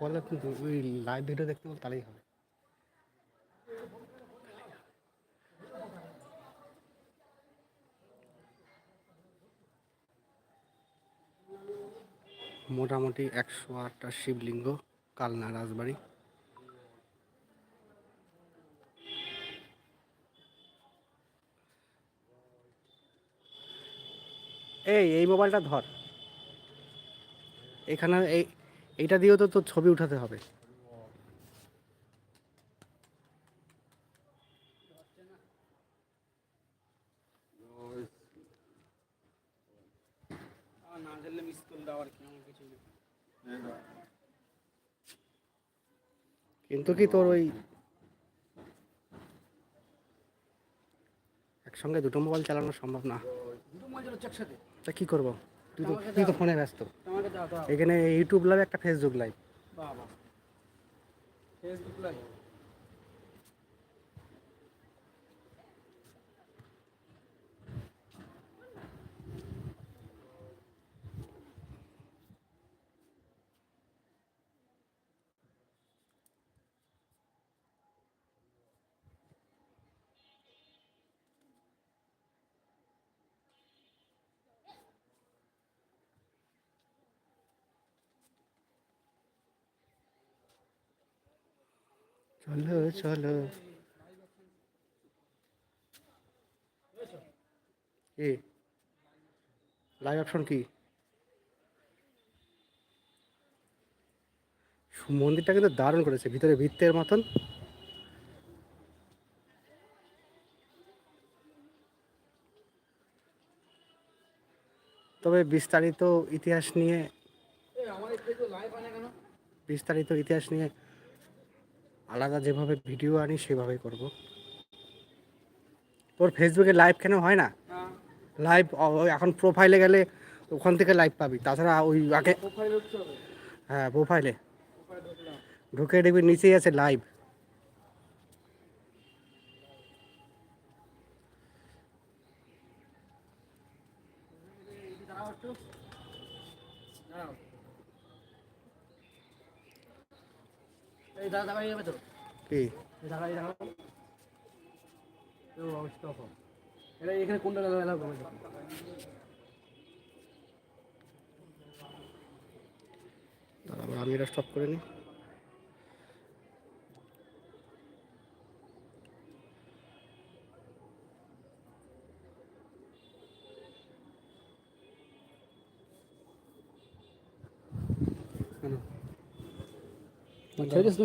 বলে কিন্তু ওই লাইভ ভিডিও দেখতে বল তাহলেই হবে। মোটামুটি একশো আটটা শিবলিঙ্গ, কালনা, রাজবাড়ি। এই এই মোবাইলটা ধর। এখানে এই এইটা দিয়েও তো তোর ছবি উঠাতে হবে। কিন্তু কি তোর ওই একসঙ্গে দুটো মোবাইল চালানো সম্ভব না? দুটো মোবাইল একসাথে। তা কি করব? তুই তো তুই তো ফোনে ব্যস্ত। এখানে ইউটিউব লাইভ একটা ফেসবুক লাইভ বাবা। ফেসবুক লাইভ চলো চলো। এ লাইভ অপশন কি? মন্দিরটা কিন্তু দারুণ করেছে ভিতরে ভিত্তের মতন। তবে বিস্তারিত ইতিহাস নিয়ে বিস্তারিত ইতিহাস নিয়ে আলাদা যেভাবে ভিডিও আনি সেভাবেই করব। তোর ফেসবুকে লাইভ কেন হয় না? হ্যাঁ। লাইভ এখন প্রোফাইলে গেলে ওখান থেকে লাইভ পাবি। তাছাড়া ওই আগে হ্যাঁ প্রোফাইলে ঢুকে দেখবি নিচেই আছে লাইভ দাঁড়াও একটু দাঁড়াও এই দাদা দাঁড়াই যাবে তো কি? ও স্টপ এটা এখানে। কোনটা দাদা আমি এটা স্টপ করে নিই কেন? ছেড়ে দিস